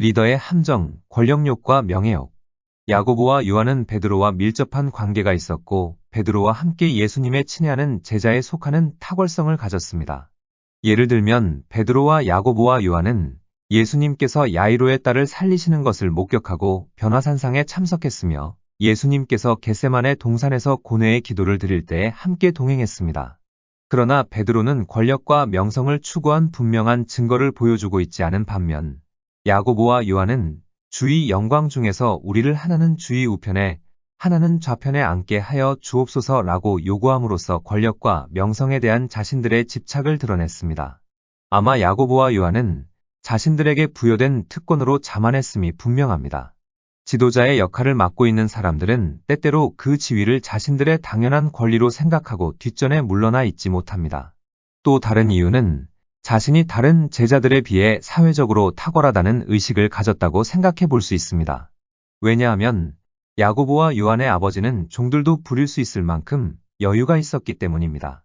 리더의 함정, 권력욕과 명예욕. 야고보와 요한은 베드로와 밀접한 관계가 있었고 베드로와 함께 예수님의 친애하는 제자에 속하는 탁월성을 가졌습니다. 예를 들면 베드로와 야고보와 요한은 예수님께서 야이로의 딸을 살리시는 것을 목격하고 변화산상에 참석했으며 예수님께서 겟세만의 동산에서 고뇌의 기도를 드릴 때 함께 동행했습니다. 그러나 베드로는 권력과 명성을 추구한 분명한 증거를 보여주고 있지 않은 반면 야고보와 요한은 주의 영광 중에서 우리를 하나는 주의 우편에 하나는 좌편에 앉게 하여 주옵소서라고 요구함으로써 권력과 명성에 대한 자신들의 집착을 드러냈습니다. 아마 야고보와 요한은 자신들에게 부여된 특권으로 자만했음이 분명합니다. 지도자의 역할을 맡고 있는 사람들은 때때로 그 지위를 자신들의 당연한 권리로 생각하고 뒷전에 물러나 있지 못합니다. 또 다른 이유는 자신이 다른 제자들에 비해 사회적으로 탁월하다는 의식을 가졌다고 생각해 볼 수 있습니다. 왜냐하면 야고보와 요한의 아버지는 종들도 부릴 수 있을 만큼 여유가 있었기 때문입니다.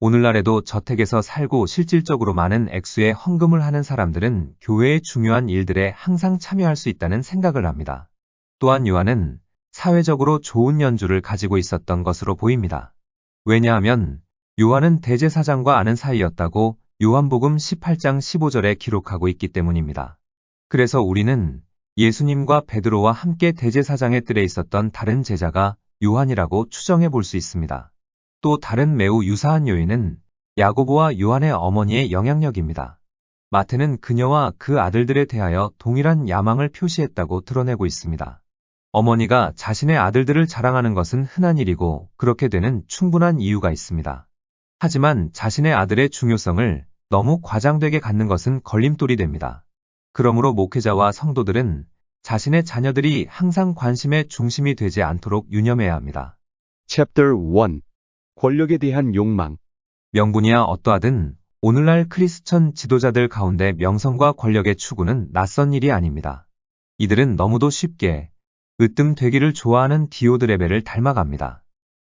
오늘날에도 저택에서 살고 실질적으로 많은 액수의 헌금을 하는 사람들은 교회의 중요한 일들에 항상 참여할 수 있다는 생각을 합니다. 또한 요한은 사회적으로 좋은 연주를 가지고 있었던 것으로 보입니다. 왜냐하면 요한은 대제사장과 아는 사이였다고 요한복음 18장 15절에 기록하고 있기 때문입니다. 그래서 우리는 예수님과 베드로와 함께 대제사장의 뜰에 있었던 다른 제자가 요한이라고 추정해 볼 수 있습니다. 또 다른 매우 유사한 요인은 야고보와 요한의 어머니의 영향력입니다. 마태는 그녀와 그 아들들에 대하여 동일한 야망을 표시했다고 드러내고 있습니다. 어머니가 자신의 아들들을 자랑하는 것은 흔한 일이고 그렇게 되는 충분한 이유가 있습니다. 하지만 자신의 아들의 중요성을 너무 과장되게 갖는 것은 걸림돌이 됩니다. 그러므로 목회자와 성도들은 자신의 자녀들이 항상 관심의 중심이 되지 않도록 유념해야 합니다. Chapter 1 권력에 대한 욕망 명분이야 어떠하든 오늘날 크리스천 지도자들 가운데 명성과 권력의 추구는 낯선 일이 아닙니다. 이들은 너무도 쉽게 으뜸 되기를 좋아하는 디오드레벨을 닮아갑니다.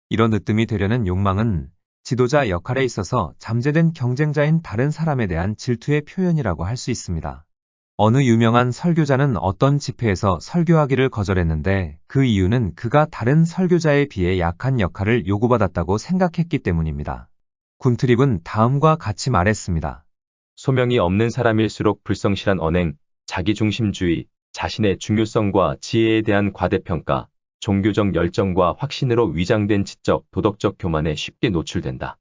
이런 으뜸이 되려는 욕망은 지도자 역할에 있어서 잠재된 경쟁자인 다른 사람에 대한 질투의 표현이라고 할 수 있습니다. 어느 유명한 설교자는 어떤 집회에서 설교하기를 거절했는데 그 이유는 그가 다른 설교자에 비해 약한 역할을 요구받았다고 생각했기 때문입니다. 군트립은 다음과 같이 말했습니다. 소명이 없는 사람일수록 불성실한 언행, 자기중심주의, 자신의 중요성과 지혜에 대한 과대평가, 종교적 열정과 확신으로 위장된 지적, 도덕적 교만에 쉽게 노출된다.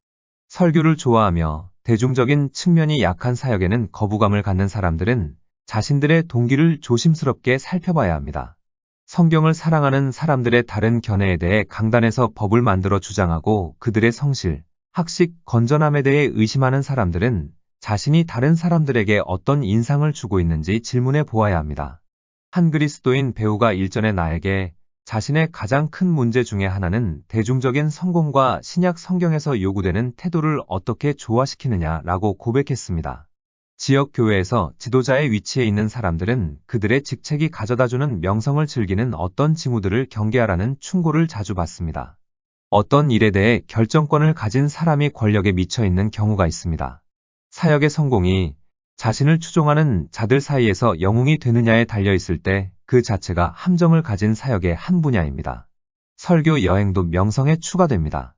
설교를 좋아하며 대중적인 측면이 약한 사역에는 거부감을 갖는 사람들은 자신들의 동기를 조심스럽게 살펴봐야 합니다. 성경을 사랑하는 사람들의 다른 견해에 대해 강단에서 법을 만들어 주장하고 그들의 성실, 학식, 건전함에 대해 의심하는 사람들은 자신이 다른 사람들에게 어떤 인상을 주고 있는지 질문해 보아야 합니다. 한 그리스도인 배우가 일전에 나에게 자신의 가장 큰 문제 중의 하나는 대중적인 성공과 신약 성경에서 요구되는 태도를 어떻게 조화시키느냐라고 고백했습니다. 지역 교회에서 지도자의 위치에 있는 사람들은 그들의 직책이 가져다주는 명성을 즐기는 어떤 징후들을 경계하라는 충고를 자주 받습니다. 어떤 일에 대해 결정권을 가진 사람이 권력에 미쳐 있는 경우가 있습니다. 사역의 성공이 자신을 추종하는 자들 사이에서 영웅이 되느냐에 달려 있을 때 그 자체가 함정을 가진 사역의 한 분야입니다. 설교 여행도 명성에 추가됩니다.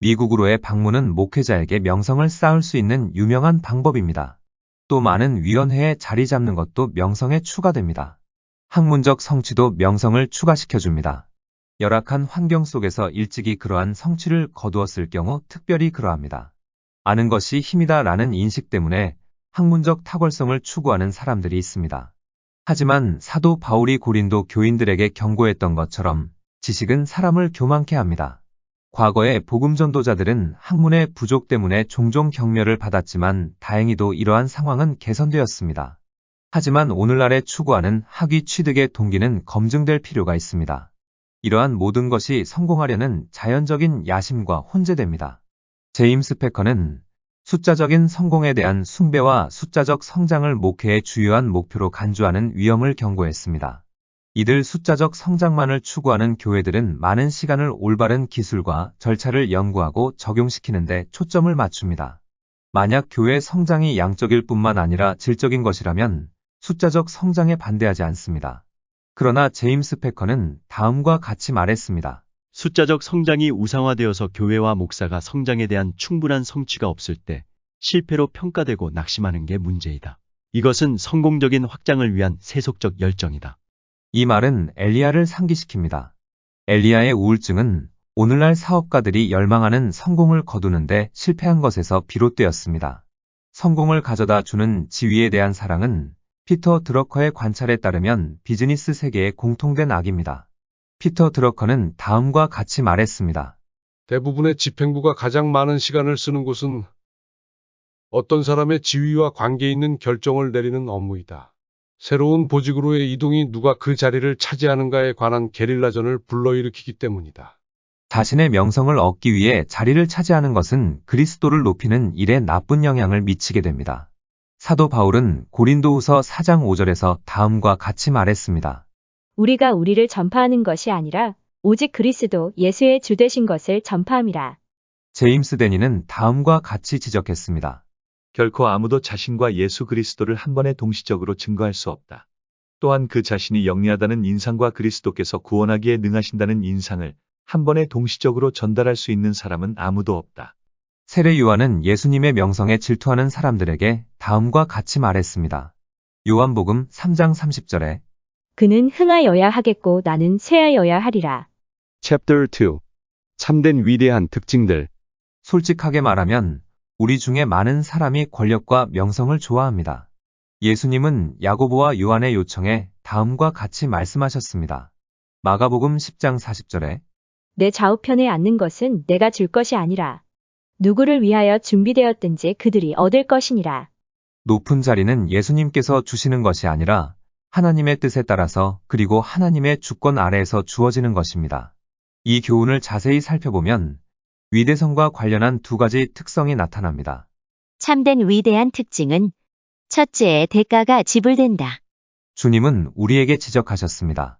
미국으로의 방문은 목회자에게 명성을 쌓을 수 있는 유명한 방법입니다. 또 많은 위원회에 자리 잡는 것도 명성에 추가됩니다. 학문적 성취도 명성을 추가시켜줍니다. 열악한 환경 속에서 일찍이 그러한 성취를 거두었을 경우 특별히 그러합니다. 아는 것이 힘이다 라는 인식 때문에 학문적 탁월성을 추구하는 사람들이 있습니다. 하지만 사도 바울이 고린도 교인들에게 경고했던 것처럼 지식은 사람을 교만케 합니다. 과거의 복음 전도자들은 학문의 부족 때문에 종종 경멸을 받았지만 다행히도 이러한 상황은 개선되었습니다. 하지만 오늘날에 추구하는 학위 취득의 동기는 검증될 필요가 있습니다. 이러한 모든 것이 성공하려는 자연적인 야심과 혼재됩니다. 제임스 패커는 숫자적인 성공에 대한 숭배와 숫자적 성장을 목회의 주요한 목표로 간주하는 위험을 경고했습니다. 이들 숫자적 성장만을 추구하는 교회들은 많은 시간을 올바른 기술과 절차를 연구하고 적용시키는데 초점을 맞춥니다. 만약 교회 성장이 양적일 뿐만 아니라 질적인 것이라면 숫자적 성장에 반대하지 않습니다. 그러나 제임스 패커는 다음과 같이 말했습니다. 숫자적 성장이 우상화되어서 교회와 목사가 성장에 대한 충분한 성취가 없을 때 실패로 평가되고 낙심하는 게 문제이다. 이것은 성공적인 확장을 위한 세속적 열정이다. 이 말은 엘리야를 상기시킵니다. 엘리야의 우울증은 오늘날 사업가들이 열망하는 성공을 거두는데 실패한 것에서 비롯되었습니다. 성공을 가져다 주는 지위에 대한 사랑은 피터 드러커의 관찰에 따르면 비즈니스 세계의 공통된 악입니다. 피터 드러커는 다음과 같이 말했습니다. 대부분의 집행부가 가장 많은 시간을 쓰는 곳은 어떤 사람의 지위와 관계 있는 결정을 내리는 업무이다. 새로운 보직으로의 이동이 누가 그 자리를 차지하는가에 관한 게릴라전을 불러일으키기 때문이다. 자신의 명성을 얻기 위해 자리를 차지하는 것은 그리스도를 높이는 일에 나쁜 영향을 미치게 됩니다. 사도 바울은 고린도후서 4장 5절에서 다음과 같이 말했습니다. 우리가 우리를 전파하는 것이 아니라 오직 그리스도 예수의 주 되신 것을 전파함이라. 제임스 데니는 다음과 같이 지적했습니다. 결코 아무도 자신과 예수 그리스도를 한 번에 동시적으로 증거할 수 없다. 또한 그 자신이 영리하다는 인상과 그리스도께서 구원하기에 능하신다는 인상을 한 번에 동시적으로 전달할 수 있는 사람은 아무도 없다. 세례 요한은 예수님의 명성에 질투하는 사람들에게 다음과 같이 말했습니다. 요한복음 3장 30절에 그는 흥하여야 하겠고 나는 쇠하여야 하리라. Chapter 2 참된 위대한 특징들 솔직하게 말하면 우리 중에 많은 사람이 권력과 명성을 좋아합니다. 예수님은 야고보와 요한의 요청에 다음과 같이 말씀하셨습니다. 마가복음 10장 40절에 내 좌우편에 앉는 것은 내가 줄 것이 아니라 누구를 위하여 준비되었든지 그들이 얻을 것이니라. 높은 자리는 예수님께서 주시는 것이 아니라 하나님의 뜻에 따라서 그리고 하나님의 주권 아래에서 주어지는 것입니다. 이 교훈을 자세히 살펴보면 위대성과 관련한 두 가지 특성이 나타납니다. 참된 위대한 특징은 첫째, 대가가 지불된다. 주님은 우리에게 지적하셨습니다.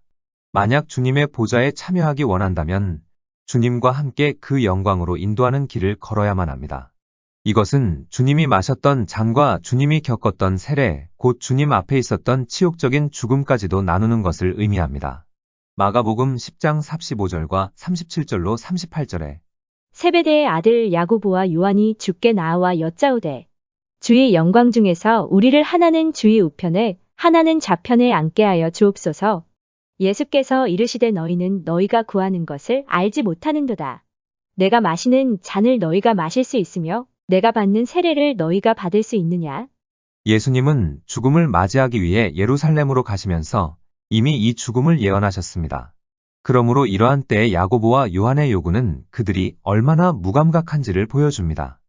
만약 주님의 보좌에 참여하기 원한다면 주님과 함께 그 영광으로 인도하는 길을 걸어야만 합니다. 이것은 주님이 마셨던 잔과 주님이 겪었던 세례, 곧 주님 앞에 있었던 치욕적인 죽음까지도 나누는 것을 의미합니다. 마가복음 10장 35절과 37절로 38절에 세베대의 아들 야고보와 요한이 주께 나와 여짜오되 주의 영광 중에서 우리를 하나는 주의 우편에 하나는 좌편에 앉게 하여 주옵소서. 예수께서 이르시되 너희는 너희가 구하는 것을 알지 못하는도다. 내가 마시는 잔을 너희가 마실 수 있으며 내가 받는 세례를 너희가 받을 수 있느냐? 예수님은 죽음을 맞이하기 위해 예루살렘으로 가시면서 이미 이 죽음을 예언하셨습니다. 그러므로 이러한 때에 야고보와 요한의 요구는 그들이 얼마나 무감각한지를 보여줍니다.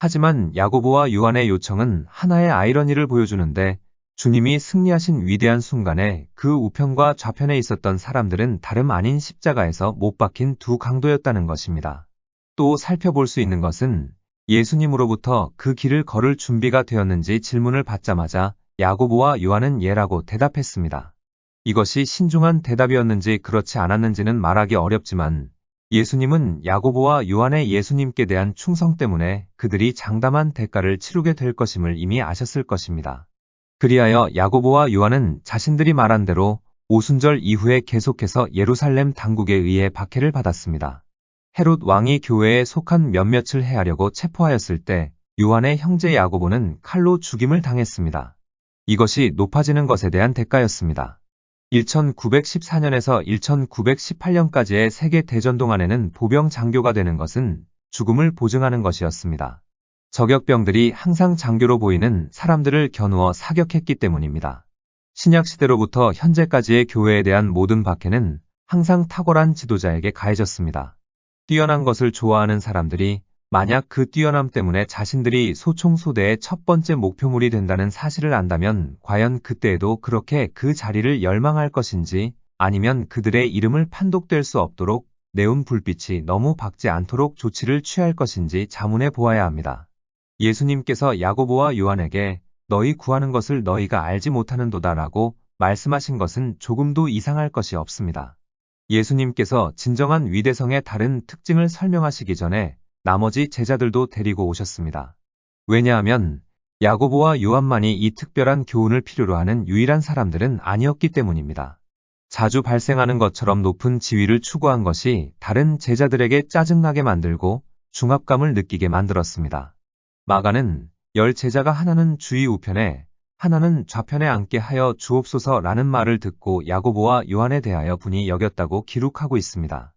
하지만 야고보와 요한의 요청은 하나의 아이러니를 보여주는데 주님이 승리하신 위대한 순간에 그 우편과 좌편에 있었던 사람들은 다름 아닌 십자가에서 못 박힌 두 강도였다는 것입니다. 또 살펴볼 수 있는 것은 예수님으로부터 그 길을 걸을 준비가 되었는지 질문을 받자마자 야고보와 요한은 예라고 대답했습니다. 이것이 신중한 대답이었는지 그렇지 않았는지는 말하기 어렵지만 예수님은 야고보와 요한의 예수님께 대한 충성 때문에 그들이 장담한 대가를 치르게 될 것임을 이미 아셨을 것입니다. 그리하여 야고보와 요한은 자신들이 말한 대로 오순절 이후에 계속해서 예루살렘 당국에 의해 박해를 받았습니다. 헤롯 왕이 교회에 속한 몇몇을 해하려고 체포하였을 때 요한의 형제 야고보는 칼로 죽임을 당했습니다. 이것이 높아지는 것에 대한 대가였습니다. 1914년에서 1918년까지의 세계 대전 동안에는 보병 장교가 되는 것은 죽음을 보증하는 것이었습니다. 저격병들이 항상 장교로 보이는 사람들을 겨누어 사격했기 때문입니다. 신약 시대로부터 현재까지의 교회에 대한 모든 박해는 항상 탁월한 지도자에게 가해졌습니다. 뛰어난 것을 좋아하는 사람들이 만약 그 뛰어남 때문에 자신들이 소총소대의 첫 번째 목표물이 된다는 사실을 안다면 과연 그때에도 그렇게 그 자리를 열망할 것인지 아니면 그들의 이름을 판독될 수 없도록 내온 불빛이 너무 밝지 않도록 조치를 취할 것인지 자문해 보아야 합니다. 예수님께서 야고보와 요한에게 너희 구하는 것을 너희가 알지 못하는도다라고 말씀하신 것은 조금도 이상할 것이 없습니다. 예수님께서 진정한 위대성의 다른 특징을 설명하시기 전에 나머지 제자들도 데리고 오셨습니다. 왜냐하면 야고보와 요한만이 이 특별한 교훈을 필요로 하는 유일한 사람들은 아니었기 때문입니다. 자주 발생하는 것처럼 높은 지위를 추구한 것이 다른 제자들에게 짜증나게 만들고 중압감을 느끼게 만들었습니다. 마가는 열 제자가 하나는 주의 우편에 하나는 좌편에 앉게 하여 주옵소서라는 말을 듣고 야고보와 요한에 대하여 분이 여겼다고 기록하고 있습니다.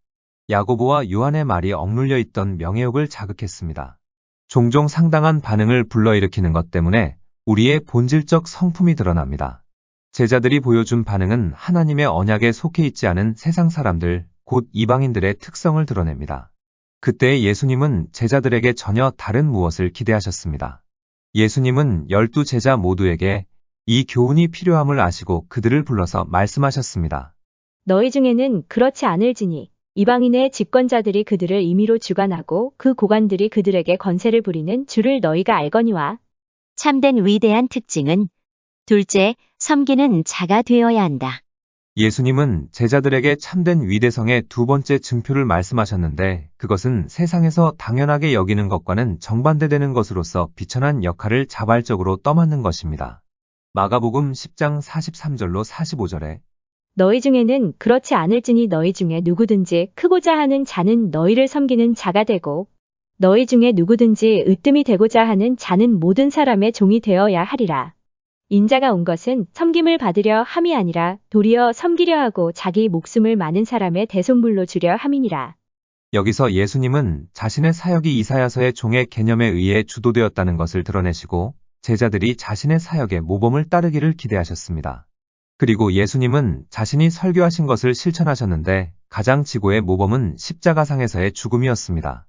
야고보와 요한의 말이 억눌려 있던 명예욕을 자극했습니다. 종종 상당한 반응을 불러일으키는 것 때문에 우리의 본질적 성품이 드러납니다. 제자들이 보여준 반응은 하나님의 언약에 속해 있지 않은 세상 사람들, 곧 이방인들의 특성을 드러냅니다. 그때 예수님은 제자들에게 전혀 다른 무엇을 기대하셨습니다. 예수님은 열두 제자 모두에게 이 교훈이 필요함을 아시고 그들을 불러서 말씀하셨습니다. 너희 중에는 그렇지 않을지니 이방인의 집권자들이 그들을 임의로 주관하고 그 고관들이 그들에게 건세를 부리는 줄을 너희가 알거니와 참된 위대한 특징은 둘째, 섬기는 자가 되어야 한다. 예수님은 제자들에게 참된 위대성의 두 번째 증표를 말씀하셨는데 그것은 세상에서 당연하게 여기는 것과는 정반대되는 것으로서 비천한 역할을 자발적으로 떠맡는 것입니다. 마가복음 10장 43절로 45절에 너희 중에는 그렇지 않을지니 너희 중에 누구든지 크고자 하는 자는 너희를 섬기는 자가 되고 너희 중에 누구든지 으뜸이 되고자 하는 자는 모든 사람의 종이 되어야 하리라. 인자가 온 것은 섬김을 받으려 함이 아니라 도리어 섬기려 하고 자기 목숨을 많은 사람의 대속물로 주려 함이니라. 여기서 예수님은 자신의 사역이 이사야서의 종의 개념에 의해 주도되었다는 것을 드러내시고 제자들이 자신의 사역의 모범을 따르기를 기대하셨습니다. 그리고 예수님은 자신이 설교하신 것을 실천하셨는데 가장 지고의 모범은 십자가상에서의 죽음이었습니다.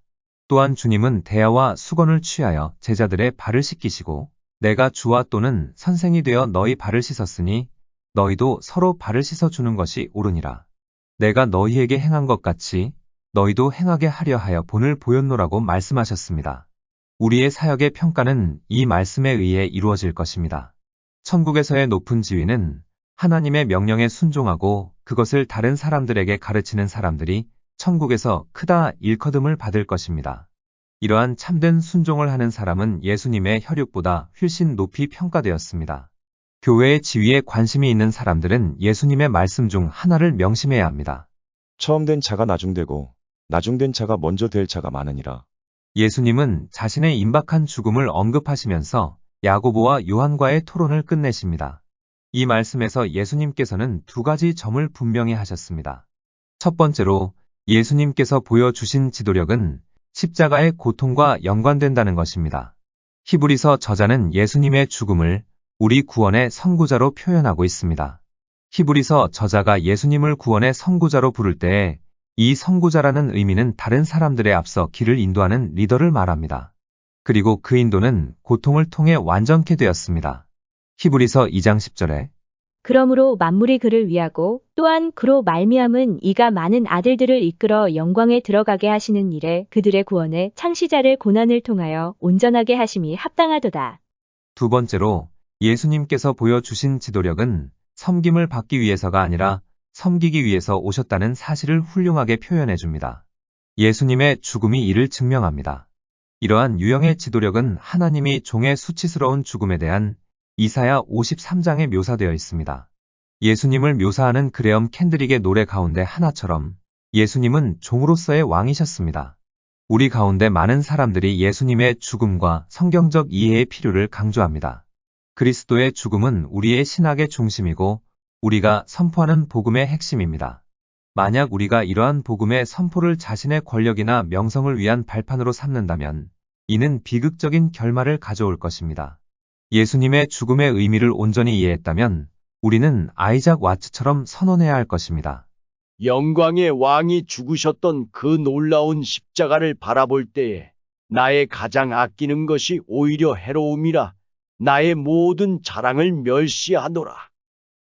또한 주님은 대야와 수건을 취하여 제자들의 발을 씻기시고 내가 주와 또는 선생이 되어 너희 발을 씻었으니 너희도 서로 발을 씻어 주는 것이 옳으니라. 내가 너희에게 행한 것 같이 너희도 행하게 하려 하여 본을 보였노라고 말씀하셨습니다. 우리의 사역의 평가는 이 말씀에 의해 이루어질 것입니다. 천국에서의 높은 지위는 하나님의 명령에 순종하고 그것을 다른 사람들에게 가르치는 사람들이 천국에서 크다 일커듬을 받을 것입니다. 이러한 참된 순종을 하는 사람은 예수님의 혈육보다 훨씬 높이 평가되었습니다. 교회의 지위에 관심이 있는 사람들은 예수님의 말씀 중 하나를 명심해야 합니다. 처음 된 자가 나중되고 나중된 자가 먼저 될 자가 많으니라. 예수님은 자신의 임박한 죽음을 언급하시면서 야고보와 요한과의 토론을 끝내십니다. 이 말씀에서 예수님께서는 두 가지 점을 분명히 하셨습니다. 첫 번째로 예수님께서 보여주신 지도력은 십자가의 고통과 연관된다는 것입니다. 히브리서 저자는 예수님의 죽음을 우리 구원의 선구자로 표현하고 있습니다. 히브리서 저자가 예수님을 구원의 선구자로 부를 때에 이 선구자라는 의미는 다른 사람들에 앞서 길을 인도하는 리더를 말합니다. 그리고 그 인도는 고통을 통해 완전케 되었습니다. 히브리서 2장 10절에 그러므로 만물이 그를 위하고 또한 그로 말미암은 이가 많은 아들들을 이끌어 영광에 들어가게 하시는 일에 그들의 구원에 창시자를 고난을 통하여 온전하게 하심이 합당하도다. 두 번째로 예수님께서 보여주신 지도력은 섬김을 받기 위해서가 아니라 섬기기 위해서 오셨다는 사실을 훌륭하게 표현해 줍니다. 예수님의 죽음이 이를 증명합니다. 이러한 유형의 지도력은 하나님이 종의 수치스러운 죽음에 대한 이사야 53장에 묘사되어 있습니다. 예수님을 묘사하는 그레엄 캔드릭의 노래 가운데 하나처럼 예수님은 종으로서의 왕이셨습니다. 우리 가운데 많은 사람들이 예수님의 죽음과 성경적 이해의 필요를 강조합니다. 그리스도의 죽음은 우리의 신학의 중심이고 우리가 선포하는 복음의 핵심입니다. 만약 우리가 이러한 복음의 선포를 자신의 권력이나 명성을 위한 발판으로 삼는다면 이는 비극적인 결말을 가져올 것입니다. 예수님의 죽음의 의미를 온전히 이해했다면 우리는 아이작 와츠처럼 선언해야 할 것입니다. 영광의 왕이 죽으셨던 그 놀라운 십자가를 바라볼 때에 나의 가장 아끼는 것이 오히려 해로움이라 나의 모든 자랑을 멸시하노라.